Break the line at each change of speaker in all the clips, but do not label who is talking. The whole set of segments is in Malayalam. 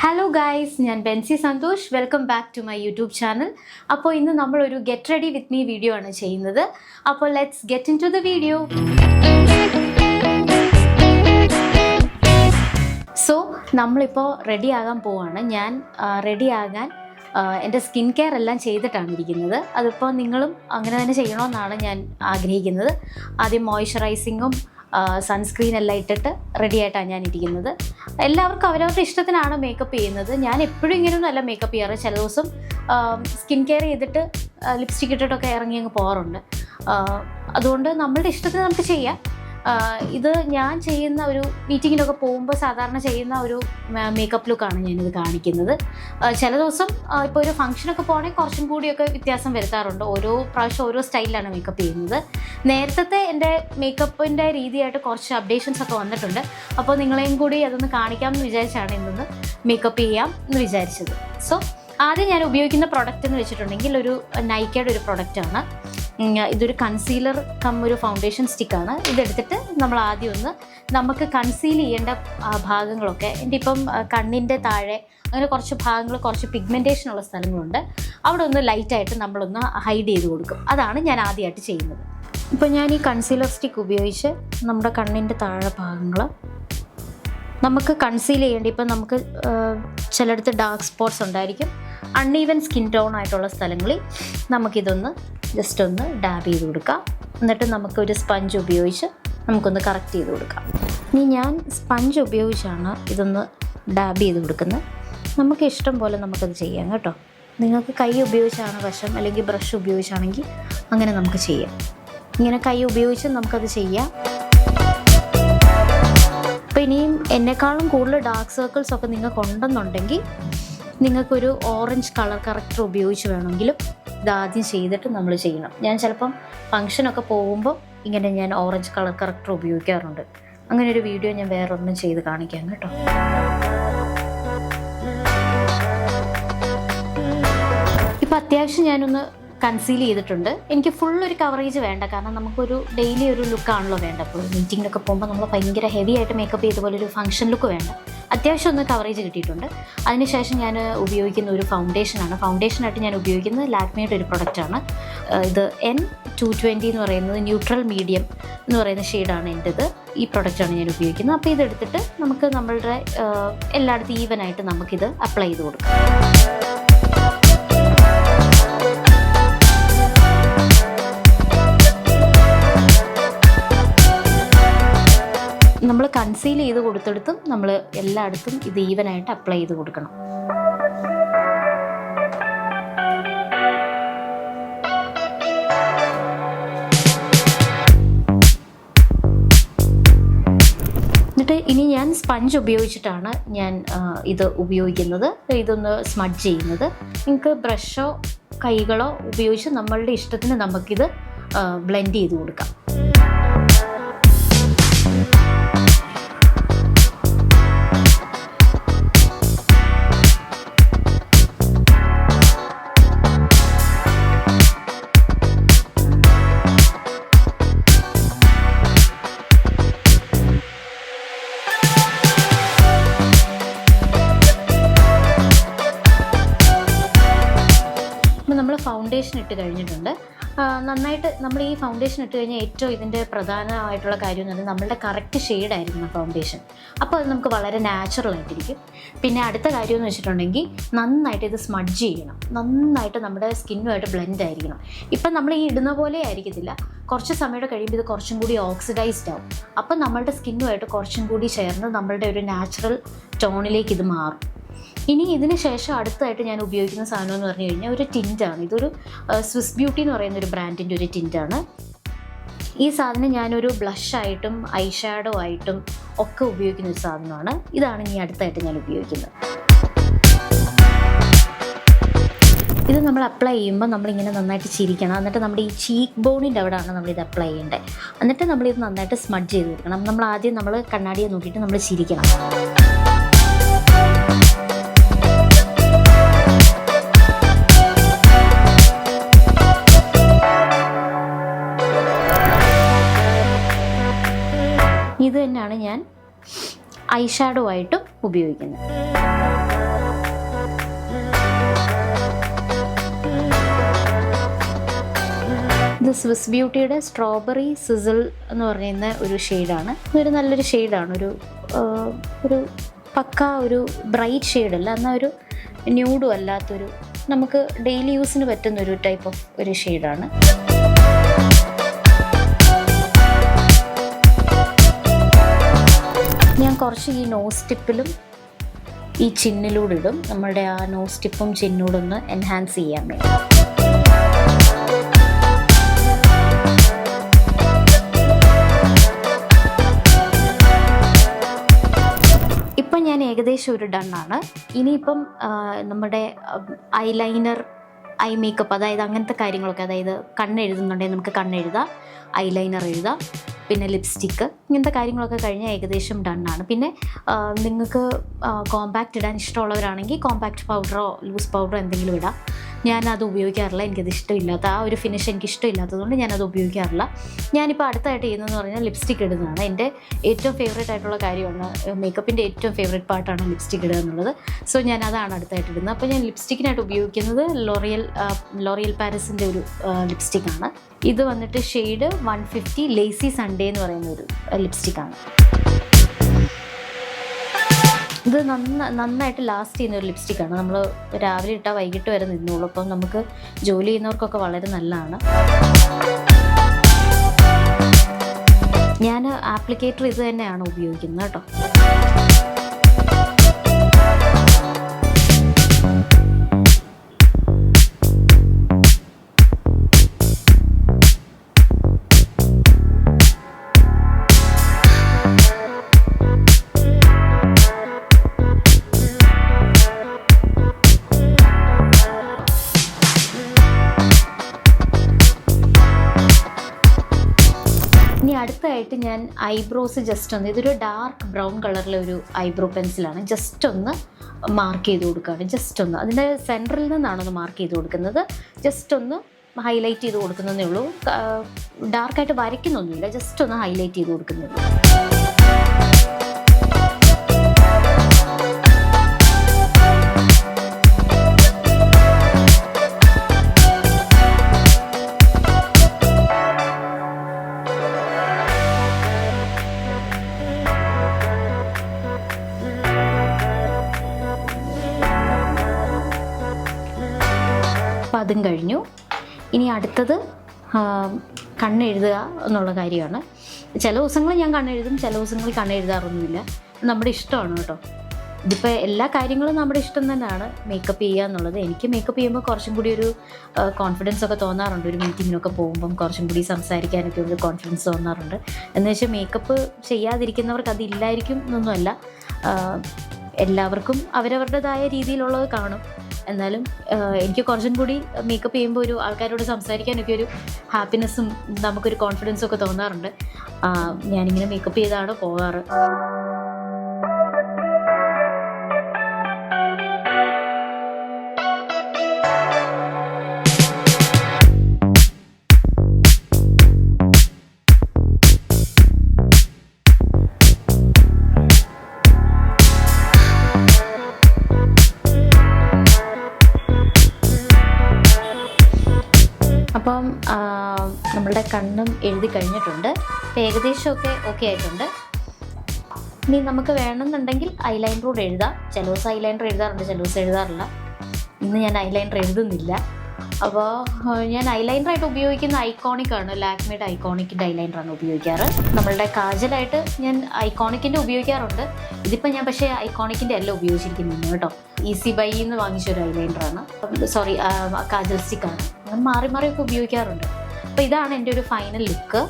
ഹലോ ഗായ്സ് ഞാൻ Bensy Santhosh. Welcome back to my YouTube channel അപ്പോൾ ഇന്ന് നമ്മളൊരു get ready with me video ആണ് ചെയ്യുന്നത്. അപ്പോൾ let's get into the video so നമ്മളിപ്പോൾ റെഡി ആകാൻ പോവാണ്. ഞാൻ റെഡി ആകാൻ എന്റെ സ്കിൻ കെയർ എല്ലാം ചെയ്തിട്ടാണ് ഇരിക്കുന്നത്. അതിപ്പോൾ നിങ്ങളും അങ്ങനെ തന്നെ ചെയ്യണമെന്നാണ് ഞാൻ ആഗ്രഹിക്കുന്നത്. ആദ്യം മോയ്സ്ചറൈസിങ്ങും സൺസ്ക്രീൻ എല്ലാം ഇട്ടിട്ട് റെഡി ആയിട്ടാണ് ഞാൻ ഇരിക്കുന്നത് എല്ലാവർക്കും അവരവരുടെ ഇഷ്ടത്തിനാണ് മേക്കപ്പ് ചെയ്യുന്നത്. ഞാൻ എപ്പോഴും ഇങ്ങനെയൊന്നും അല്ല മേക്കപ്പ് ചെയ്യാറ്. ചില ദിവസം സ്കിൻ കെയർ ചെയ്തിട്ട് ലിപ്സ്റ്റിക് ഇട്ടിട്ടൊക്കെ ഇറങ്ങി അങ്ങ് പോകാറുണ്ട്. അതുകൊണ്ട് നമ്മളുടെ ഇഷ്ടത്തിന് നമുക്ക് ചെയ്യാം. ഇത് ഞാൻ ചെയ്യുന്ന ഒരു മീറ്റിങ്ങിലൊക്കെ പോകുമ്പോൾ സാധാരണ ചെയ്യുന്ന ഒരു മേക്കപ്പ് ലുക്കാണ് ഞാനിത് കാണിക്കുന്നത്. ചില ദിവസം ഇപ്പോൾ ഒരു ഫംഗ്ഷനൊക്കെ പോകണമെങ്കിൽ കുറച്ചും കൂടിയൊക്കെ വ്യത്യാസം വരുത്താറുണ്ട്. ഓരോ പ്രാവശ്യം ഓരോ സ്റ്റൈലിലാണ് മേക്കപ്പ് ചെയ്യുന്നത്. നേരത്തെ എന്റെ മേക്കപ്പിന്റെ രീതിയായിട്ട് കുറച്ച് അപ്ഡേഷൻസ് ഒക്കെ വന്നിട്ടുണ്ട്. അപ്പോൾ നിങ്ങളെയും കൂടി അതൊന്ന് കാണിക്കാമെന്ന് വിചാരിച്ചാണ് ഇന്നൊന്ന് മേക്കപ്പ് ചെയ്യാം എന്ന് വിചാരിച്ചത്. സോ ആദ്യം ഞാൻ ഉപയോഗിക്കുന്ന പ്രൊഡക്റ്റ് എന്ന് വെച്ചിട്ടുണ്ടെങ്കിൽ ഒരു നൈക്കയുടെ ഒരു പ്രൊഡക്റ്റാണ് ഇതൊരു കൺസീലർ കം ഒരു ഫൗണ്ടേഷൻ സ്റ്റിക്കാണ് ഇതെടുത്തിട്ട് നമ്മൾ ആദ്യം ഒന്ന് നമുക്ക് കൺസീൽ ചെയ്യേണ്ട ഭാഗങ്ങളൊക്കെ എന്റെ ഇപ്പം കണ്ണിന്റെ താഴെ അങ്ങനെ കുറച്ച് ഭാഗങ്ങൾ കുറച്ച് പിഗ്മെന്റേഷൻ ഉള്ള സ്ഥലങ്ങളുണ്ട്. അവിടെ ഒന്ന് ലൈറ്റായിട്ട് നമ്മളൊന്ന് ഹൈഡ് ചെയ്ത് കൊടുക്കും. അതാണ് ഞാൻ ആദ്യമായിട്ട് ചെയ്യുന്നത്. ഇപ്പോൾ ഞാൻ ഈ കൺസീലർ സ്റ്റിക്ക് ഉപയോഗിച്ച് നമ്മുടെ കണ്ണിന്റെ താഴെ ഭാഗങ്ങൾ നമുക്ക് കൺസീൽ ചെയ്യേണ്ട ഇപ്പം നമുക്ക് ചിലയിടത്ത് ഡാർക്ക് സ്പോട്ട്സ് ഉണ്ടായിരിക്കും. അൺഈവൻ സ്കിൻ ടോൺ ആയിട്ടുള്ള സ്ഥലങ്ങളിൽ നമുക്കിതൊന്ന് ജസ്റ്റ് ഒന്ന് ഡാബ് ചെയ്ത് കൊടുക്കാം. എന്നിട്ട് നമുക്കൊരു സ്പഞ്ച് ഉപയോഗിച്ച് നമുക്കൊന്ന് കറക്റ്റ് ചെയ്ത് കൊടുക്കാം. ഇനി ഞാൻ സ്പഞ്ച് ഉപയോഗിച്ചാണ് ഇതൊന്ന് ഡാബ് ചെയ്ത് കൊടുക്കുന്നത്. നമുക്ക് ഇഷ്ടം പോലെ നമുക്കത് ചെയ്യാം കേട്ടോ. നിങ്ങൾക്ക് കൈ ഉപയോഗിച്ചാണ് വശം അല്ലെങ്കിൽ ബ്രഷ് ഉപയോഗിച്ചാണെങ്കിൽ അങ്ങനെ നമുക്ക് ചെയ്യാം. ഇങ്ങനെ കൈ ഉപയോഗിച്ച് നമുക്കത് ചെയ്യാം. അപ്പോൾ ഇനിയും എന്നെക്കാളും കൂടുതൽ ഡാർക്ക് സർക്കിൾസ് ഒക്കെ നിങ്ങൾക്ക് ഉണ്ടെന്നുണ്ടെങ്കിൽ നിങ്ങൾക്കൊരു ഓറഞ്ച് കളർ കറക്റ്റർ ഉപയോഗിച്ച് വേണമെങ്കിലും ഇതാദ്യം ചെയ്തിട്ട് നമ്മൾ ചെയ്യണം. ഞാൻ ചിലപ്പം ഫങ്ഷനൊക്കെ പോകുമ്പോൾ ഇങ്ങനെ ഞാൻ ഓറഞ്ച് കളർ കറക്റ്റർ ഉപയോഗിക്കാറുണ്ട്. അങ്ങനെ ഒരു വീഡിയോ ഞാൻ വേറൊന്നും ചെയ്ത് കാണിക്കാം കേട്ടോ. ഇപ്പം അത്യാവശ്യം ഞാനൊന്ന് കൺസീൽ ചെയ്തിട്ടുണ്ട്. എനിക്ക് ഫുൾ ഒരു കവറേജ് വേണ്ട. കാരണം നമുക്കൊരു ഡെയിലി ഒരു ലുക്കാണല്ലോ വേണ്ട അപ്പോൾ മീറ്റിങ്ങിനൊക്കെ പോകുമ്പോൾ നമ്മൾ ഭയങ്കര ഹെവി ആയിട്ട് മേക്കപ്പ് ചെയ്ത പോലെ ഒരു ഫംഗ്ഷൻ ലുക്ക് വേണ്ട. അത്യാവശ്യം ഒന്ന് കവറേജ് കിട്ടിയിട്ടുണ്ട്. അതിനുശേഷം ഞാൻ ഉപയോഗിക്കുന്ന ഒരു ഫൗണ്ടേഷനാണ് ഫൗണ്ടേഷനായിട്ട് ഞാൻ ഉപയോഗിക്കുന്നത് ലാക്മിയുടെ ഒരു പ്രൊഡക്റ്റാണ് ഇത് എൻ ടു ട്വന്റി എന്ന് പറയുന്നത് ന്യൂട്രൽ മീഡിയം എന്ന് പറയുന്ന ഷെയ്ഡാണ് എന്റെത് ഈ പ്രൊഡക്റ്റാണ് ഞാൻ ഉപയോഗിക്കുന്നത്. അപ്പോൾ ഇതെടുത്തിട്ട് നമുക്ക് നമ്മളുടെ എല്ലായിടത്തും ഈവനായിട്ട് നമുക്കിത് അപ്ലൈ ചെയ്ത് കൊടുക്കാം. കൺസീൽ ചെയ്ത് കൊടുത്തെടുത്തും നമ്മൾ എല്ലായിടത്തും ഇത് ഈവനായിട്ട് അപ്ലൈ ചെയ്ത് കൊടുക്കണം. എന്നിട്ട് ഇനി ഞാൻ സ്പഞ്ച് ഉപയോഗിച്ചിട്ടാണ് ഞാൻ ഇത് ഉപയോഗിക്കുന്നത്. ഇതൊന്ന് സ്മഡ്ജ് ചെയ്യുന്നത്. നിങ്ങൾക്ക് ബ്രഷോ കൈകളോ ഉപയോഗിച്ച് നമ്മളുടെ ഇഷ്ടത്തിന് നമുക്കിത് ബ്ലെൻഡ് ചെയ്ത് കൊടുക്കാം. ഫൗണ്ടേഷൻ ഇട്ട് കഴിഞ്ഞിട്ടുണ്ട്. നന്നായിട്ട് നമ്മൾ ഈ ഫൗണ്ടേഷൻ ഇട്ട് കഴിഞ്ഞാൽ ഏറ്റവും ഇതിന്റെ പ്രധാനമായിട്ടുള്ള കാര്യം എന്ന് പറഞ്ഞാൽ നമ്മളുടെ കറക്റ്റ് ഷെയ്ഡായിരിക്കണം ഫൗണ്ടേഷൻ അപ്പോൾ അത് നമുക്ക് വളരെ നാച്ചുറൽ ആയിട്ടിരിക്കും. പിന്നെ അടുത്ത കാര്യം എന്ന് വെച്ചിട്ടുണ്ടെങ്കിൽ നന്നായിട്ട് ഇത് സ്മഡ്ജ് ചെയ്യണം. നന്നായിട്ട് നമ്മുടെ സ്കിന്നുമായിട്ട് ബ്ലെൻഡ് ആയിരിക്കണം. ഇപ്പം നമ്മൾ ഈ ഇടുന്ന പോലെ ആയിരിക്കത്തില്ല. കുറച്ച് സമയത്ത് കഴിയുമ്പോൾ ഇത് കുറച്ചും കൂടി ഓക്സിഡൈസ്ഡ് ആവും. അപ്പം നമ്മളുടെ സ്കിന്നുമായിട്ട് കുറച്ചും കൂടി ചേർന്ന് നമ്മളുടെ ഒരു നാച്ചുറൽ ടോണിലേക്ക് ഇത് മാറും. ഇനി ഇതിന് ശേഷം അടുത്തായിട്ട് ഞാൻ ഉപയോഗിക്കുന്ന സാധനം എന്ന് പറഞ്ഞു കഴിഞ്ഞാൽ ഒരു ടിന്റാണ് ഇതൊരു സ്വിസ് ബ്യൂട്ടി എന്ന് പറയുന്ന ഒരു ബ്രാൻഡിന്റെ ഒരു ടിന്റാണ് ഈ സാധനം ഞാനൊരു ബ്ലഷ് ആയിട്ടും ഐ ഷാഡോ ആയിട്ടും ഒക്കെ ഉപയോഗിക്കുന്ന ഒരു സാധനമാണ്. ഇതാണ് ഇനി അടുത്തായിട്ട് ഞാൻ ഉപയോഗിക്കുന്നത്. ഇത് നമ്മൾ അപ്ലൈ ചെയ്യുമ്പോൾ നമ്മളിങ്ങനെ നന്നായിട്ട് ചിരിക്കണം. എന്നിട്ട് നമ്മുടെ ഈ ചീക്ക് ബോണിന്റെ അവിടെയാണ് നമ്മളിത് അപ്ലൈ ചെയ്യേണ്ടത്. എന്നിട്ട് നമ്മളിത് നന്നായിട്ട് സ്മഡ് ചെയ്ത് കൊടുക്കണം നമ്മൾ ആദ്യം നമ്മൾ കണ്ണാടിയെ നോക്കിയിട്ട് നമ്മൾ ചിരിക്കണം. ഇത് തന്നെയാണ് ഞാൻ ഐഷാഡോ ആയിട്ട് ആയിട്ടും ഉപയോഗിക്കുന്നത്. ഇത് സ്വിസ് ബ്യൂട്ടിയുടെ സ്ട്രോബെറി സിസിൽ എന്ന് പറയുന്ന ഒരു ഷെയ്ഡാണ് ഒരു നല്ലൊരു ഷെയ്ഡാണ് ഒരു ഒരു പക്ക ഒരു ബ്രൈറ്റ് ഷെയ്ഡല്ല എന്നാൽ ഒരു ന്യൂഡും അല്ലാത്തൊരു നമുക്ക് ഡെയിലി യൂസിന് പറ്റുന്ന ഒരു ടൈപ്പ് ഓഫ് ഒരു ഷെയ്ഡാണ് കുറച്ച് ഈ നോസ് ടിപ്പിലും ഈ ചിന്നിലൂടെ ഇടും. നമ്മളുടെ ആ നോസ് ടിപ്പും ഒന്ന് എൻഹാൻസ് ചെയ്യാൻ വേണ്ടി. ഇപ്പം ഞാൻ ഏകദേശം ഒരു ഡണ്ണാണ് ഇനിയിപ്പം നമ്മുടെ ഐലൈനർ ഐ മേക്കപ്പ് അതായത് അങ്ങനത്തെ കാര്യങ്ങളൊക്കെ അതായത് കണ്ണെഴുതുന്നുണ്ടെങ്കിൽ നമുക്ക് കണ്ണെഴുതാം. ഐലൈനർ എഴുതാം. പിന്നെ ലിപ്സ്റ്റിക്ക് ഇങ്ങനത്തെ കാര്യങ്ങളൊക്കെ കഴിഞ്ഞാൽ ഏകദേശം ഡണ്ണാണ് പിന്നെ നിങ്ങൾക്ക് കോമ്പാക്റ്റ് ഇടാൻ ഇഷ്ടമുള്ളവരാണെങ്കിൽ കോമ്പാക്റ്റ് പൗഡറോ ലൂസ് പൗഡറോ എന്തെങ്കിലും ഇടാം. ഞാനത് ഉപയോഗിക്കാറില്ല. എനിക്കത് ഇഷ്ടമില്ലാത്ത ആ ഒരു ഫിനിഷ് എനിക്ക് ഇഷ്ടമില്ലാത്തതുകൊണ്ട് ഞാനത് ഉപയോഗിക്കാറില്ല. ഞാനിപ്പോൾ അടുത്തായിട്ട് ചെയ്യുന്നതെന്ന് പറഞ്ഞാൽ ലിപ്സ്റ്റിക് ഇടുന്നതാണ്. എന്റെ ഏറ്റവും ഫേവറേറ്റ് ആയിട്ടുള്ള കാര്യമാണ് മേക്കപ്പിന്റെ ഏറ്റവും ഫേവറേറ്റ് പാർട്ടാണ് ലിപ്സ്റ്റിക് ഇടുക എന്നുള്ളത്. സോ ഞാൻ അതാണ് അടുത്തായിട്ട് ഇടുന്നത്. അപ്പോൾ ഞാൻ ലിപ്സ്റ്റിക്കിനായിട്ട് ഉപയോഗിക്കുന്നത് ലോറിയൽ ലോറിയൽ പാരസിന്റെ ഒരു ലിപ്സ്റ്റിക്കാണ് ഇത് വന്നിട്ട് shade one fifty lazy Sunday എന്ന് പറയുന്ന ഒരു ലിപ്സ്റ്റിക്കാണ് ഇത് നന്ന നന്നായിട്ട് ലാസ്റ്റ് ചെയ്യുന്ന ഒരു ലിപ്സ്റ്റിക്കാണ് നമ്മൾ രാവിലെ ഇട്ടാൽ വൈകിട്ട് വരെ നിന്നോളൂ. അപ്പം നമുക്ക് ജോലി ചെയ്യുന്നവർക്കൊക്കെ വളരെ നല്ലതാണ്. ഞാൻ ആപ്ലിക്കേറ്റർ ഇത് തന്നെയാണ് ഉപയോഗിക്കുന്നത് കേട്ടോ. അടുത്തായിട്ട് ഞാൻ ഐബ്രോസ് ജസ്റ്റ് ഒന്ന് ഇതൊരു ഡാർക്ക് ബ്രൗൺ കളറിലെ ഒരു ഐബ്രോ പെൻസിലാണ്. ജസ്റ്റ് ഒന്ന് മാർക്ക് ചെയ്ത് കൊടുക്കുകയാണ്. ജസ്റ്റ് ഒന്ന്. അതിന്റെ സെന്ററിൽ നിന്നാണ് ഒന്ന് മാർക്ക് ചെയ്ത് കൊടുക്കുന്നത്. ജസ്റ്റ് ഒന്ന് ഹൈലൈറ്റ് ചെയ്ത് കൊടുക്കുന്നതേ ഉള്ളൂ. ഡാർക്കായിട്ട് വരയ്ക്കുന്നൊന്നുമില്ല. ജസ്റ്റ് ഒന്ന് ഹൈലൈറ്റ് ചെയ്ത് കൊടുക്കുന്നേ ഉള്ളൂ. അപ്പം അതും കഴിഞ്ഞു. ഇനി അടുത്തത് കണ്ണെഴുതുക എന്നുള്ള കാര്യമാണ്. ചില ദിവസങ്ങൾ ഞാൻ കണ്ണെഴുതും ചില ദിവസങ്ങൾ കണ്ണെഴുതാറൊന്നുമില്ല. നമ്മുടെ ഇഷ്ടമാണ് കേട്ടോ. ഇതിപ്പോൾ എല്ലാ കാര്യങ്ങളും നമ്മുടെ ഇഷ്ടം തന്നെയാണ്. മേക്കപ്പ് ചെയ്യുക എന്നുള്ളത് എനിക്ക് മേക്കപ്പ് ചെയ്യുമ്പോൾ കുറച്ചും കൂടി ഒരു കോൺഫിഡൻസ് ഒക്കെ തോന്നാറുണ്ട്. ഒരു മീറ്റിങ്ങിനൊക്കെ പോകുമ്പം കുറച്ചും കൂടി സംസാരിക്കാനൊക്കെ ഒരു കോൺഫിഡൻസ് തോന്നാറുണ്ട്. എന്ന് വെച്ചാൽ മേക്കപ്പ് ചെയ്യാതിരിക്കുന്നവർക്ക് അതില്ലായിരിക്കും എന്നൊന്നുമല്ല. എല്ലാവർക്കും അവരവരുടേതായ രീതിയിലുള്ളത് കാണും. എന്നാലും എനിക്ക് കുറച്ചും കൂടി മേക്കപ്പ് ചെയ്യുമ്പോൾ ഒരു ആൾക്കാരോട് സംസാരിക്കാനൊക്കെ ഒരു ഹാപ്പിനെസ്സും നമുക്കൊരു കോൺഫിഡൻസും ഒക്കെ തോന്നാറുണ്ട്. ഞാനിങ്ങനെ മേക്കപ്പ് ചെയ്താണ് പോകാറ് അപ്പം നമ്മളുടെ കണ്ണും എഴുതി കഴിഞ്ഞിട്ടുണ്ട്. ഏകദേശമൊക്കെ ഓക്കെ ആയിട്ടുണ്ട്. ഇനി നമുക്ക് വേണമെന്നുണ്ടെങ്കിൽ ഐലൈനറോട് എഴുതാം. ചില ദിവസം ഐലൈനർ എഴുതാറുണ്ട് ചില ദിവസം എഴുതാറില്ല. ഇന്ന് ഞാൻ ഐലൈനർ എഴുതുന്നില്ല. അപ്പോൾ ഞാൻ ഐലൈനറായിട്ട് ഉപയോഗിക്കുന്ന ഐക്കോണിക് ആണ്. ലാക്മിയുടെ ഐക്കോണിക്കിന്റെ ഐലൈനറാണ് ഉപയോഗിക്കാറ്. നമ്മളുടെ കാജലായിട്ട് ഞാൻ ഐക്കോണിക്കിന്റെ ഉപയോഗിക്കാറുണ്ട്. ഇതിപ്പോൾ ഞാൻ പക്ഷേ ഐക്കോണിക്കിന്റെ അല്ല ഉപയോഗിച്ചിരിക്കുന്നത് കേട്ടോ. ഈസി ബൈ എന്ന് വാങ്ങിച്ച ഒരു ഐലൈനറാണ് സോറി കാജൽ സ്റ്റിക്കാണ് അങ്ങനെ മാറി മാറിയൊക്കെ ഉപയോഗിക്കാറുണ്ട്. അപ്പോൾ ഇതാണ് എന്റെ ഒരു ഫൈനൽ ലുക്ക്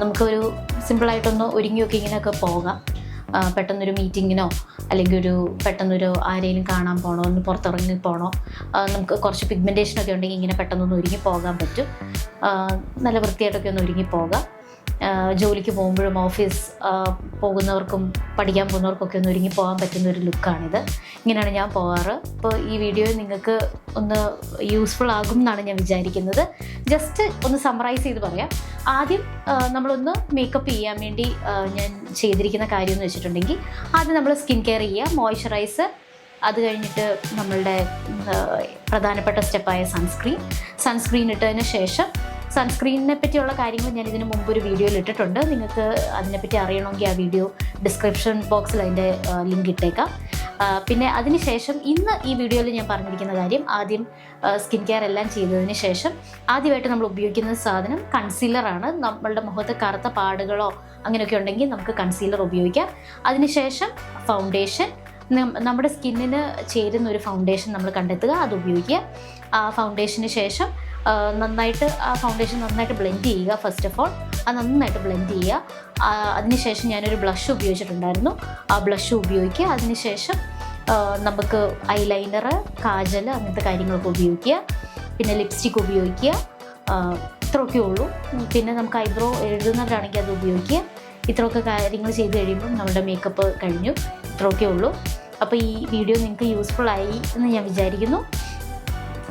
നമുക്കൊരു സിമ്പിളായിട്ടൊന്ന് ഒരുങ്ങിയൊക്കെ ഇങ്ങനെയൊക്കെ പോകാം. പെട്ടെന്നൊരു മീറ്റിങ്ങിനോ അല്ലെങ്കിൽ ഒരു പെട്ടെന്നൊരു ആരെയും കാണാൻ പോകണോ ഒന്ന് പുറത്തിറങ്ങി പോകണോ നമുക്ക് കുറച്ച് പിഗ്മെന്റേഷനൊക്കെ ഉണ്ടെങ്കിൽ ഇങ്ങനെ പെട്ടെന്നൊന്ന് ഒരുങ്ങി പോകാൻ പറ്റും. നല്ല വൃത്തിയായിട്ടൊക്കെ ഒന്ന് ഒരുങ്ങി പോകാം. ജോലിക്ക് പോകുമ്പോഴും ഓഫീസ് പോകുന്നവർക്കും പഠിക്കാൻ പോകുന്നവർക്കൊക്കെ ഒന്ന് ഒരുങ്ങി പോകാൻ പറ്റുന്ന ഒരു ലുക്കാണിത് ഇങ്ങനെയാണ് ഞാൻ പോകാറ്. അപ്പോൾ ഈ വീഡിയോ നിങ്ങൾക്ക് ഒന്ന് യൂസ്ഫുൾ ആകും എന്നാണ് ഞാൻ വിചാരിക്കുന്നത്. ജസ്റ്റ് ഒന്ന് സമറൈസ് ചെയ്ത് പറയാം. ആദ്യം നമ്മളൊന്ന് മേക്കപ്പ് ചെയ്യാൻ വേണ്ടി ഞാൻ ചെയ്തിരിക്കുന്ന കാര്യം എന്ന് വെച്ചിട്ടുണ്ടെങ്കിൽ ആദ്യം നമ്മൾ സ്കിൻ കെയർ ചെയ്യുക മോയ്സ്ചറൈസർ അത് കഴിഞ്ഞിട്ട് നമ്മളുടെ പ്രധാനപ്പെട്ട സ്റ്റെപ്പായ സൺസ്ക്രീൻ സൺസ്ക്രീൻ ഇട്ടതിന് ശേഷം സൺസ്ക്രീനിനെ പറ്റിയുള്ള കാര്യങ്ങൾ ഞാൻ ഇതിന് മുമ്പ് ഒരു വീഡിയോയിൽ ഇട്ടിട്ടുണ്ട്. നിങ്ങൾക്ക് അതിനെപ്പറ്റി അറിയണമെങ്കിൽ ആ വീഡിയോ ഡിസ്ക്രിപ്ഷൻ ബോക്സിൽ അതിന്റെ ലിങ്ക് ഇട്ടേക്കാം. പിന്നെ അതിനുശേഷം ഇന്ന് ഈ വീഡിയോയിൽ ഞാൻ പറഞ്ഞിരിക്കുന്ന കാര്യം ആദ്യം സ്കിൻ കെയർ എല്ലാം ചെയ്തതിന് ശേഷം ആദ്യമായിട്ട് നമ്മൾ ഉപയോഗിക്കുന്ന സാധനം കൺസീലറാണ് നമ്മളുടെ മുഖത്ത് കറുത്ത പാടുകളോ അങ്ങനെയൊക്കെ ഉണ്ടെങ്കിൽ നമുക്ക് കൺസീലർ ഉപയോഗിക്കാം. അതിനുശേഷം ഫൗണ്ടേഷൻ നമ്മുടെ സ്കിന്നിന് ചേരുന്ന ഒരു ഫൗണ്ടേഷൻ നമ്മൾ കണ്ടെത്തുക. അത് ഉപയോഗിക്കുക. ആ ഫൗണ്ടേഷന് ശേഷം നന്നായിട്ട് ആ ഫൗണ്ടേഷൻ നന്നായിട്ട് ബ്ലെൻഡ് ചെയ്യുക ഫസ്റ്റ് ഓഫ് ഓൾ അത് നന്നായിട്ട് ബ്ലെൻഡ് ചെയ്യുക. അതിനുശേഷം ഞാനൊരു ബ്ലഷ് ഉപയോഗിച്ചിട്ടുണ്ടായിരുന്നു. ആ ബ്ലഷ് ഉപയോഗിക്കുക. അതിനുശേഷം നമുക്ക് ഐലൈനർ കാജൽ അങ്ങനത്തെ കാര്യങ്ങളൊക്കെ ഉപയോഗിക്കുക. പിന്നെ ലിപ്സ്റ്റിക് ഉപയോഗിക്കുക. ഇത്രയൊക്കെ ഉള്ളൂ. പിന്നെ നമുക്ക് ഐബ്രോ എഴുതുന്നവരാണെങ്കിൽ അത് ഉപയോഗിക്കുക. ഇത്രയൊക്കെ കാര്യങ്ങൾ ചെയ്ത് കഴിയുമ്പോൾ നമ്മുടെ മേക്കപ്പ് കഴിഞ്ഞു. ഇത്രയൊക്കെ ഉള്ളൂ. അപ്പോൾ ഈ വീഡിയോ നിങ്ങൾക്ക് യൂസ്ഫുൾ ആയി എന്ന് ഞാൻ വിചാരിക്കുന്നു.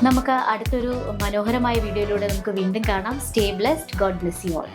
നമുക്ക് അടുത്തൊരു മനോഹരമായ വീഡിയോയിലൂടെ നമുക്ക് വീണ്ടും കാണാം. Stay blessed God bless you all